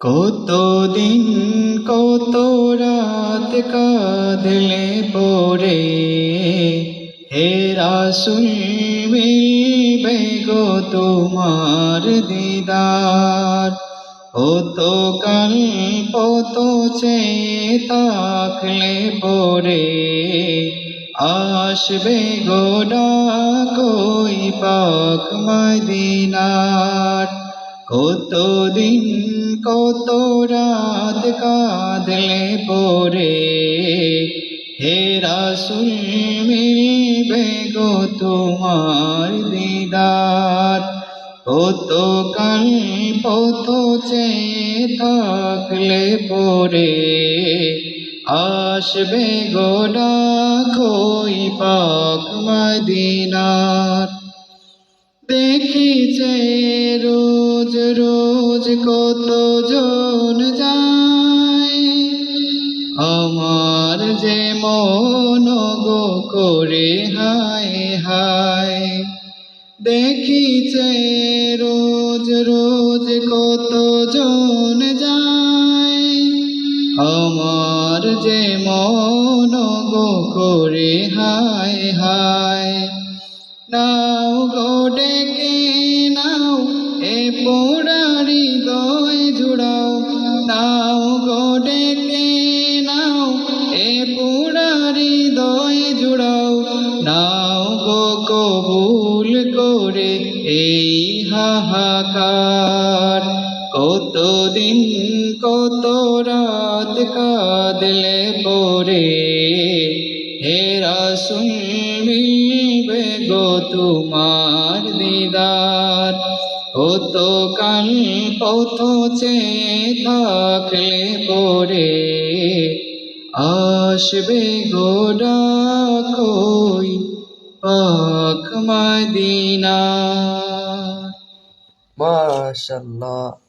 কতদিন কত রাত কাঁদলে পরে? হে রাসুল গো তোমার দিদার। ও তো কাল পত চেয়ে তাকলে পরে? আসবে গোডা কই পাক মদিনার। কতদিন কত রাত কাঁদলে পরে? হে রাসুল, মিলবে গো তোমার দিদার। কত কাল পথ চেয়ে থাকলে পরে? আসবে গোডা কই পাক মদিনার। দেখিছে রোজ কত জন যায়? আমার যে মন গো করে হায় হায় দেখিছে রোজ রোজ কত জন যায়? আমার যে মন গো করে হায় হায়, নাও গো ডেকে নাও এ পোড়ারি কবুল করে এই হাহাকার। কতদিন, কত রাত কাঁদলে পরে হে রাসুল মিলবে গো তোমার দিদার। কত কাল পথ চেয়ে থাকলে পরে আসবে গোডা কই পাক মদিনা। মাশাল্লাহ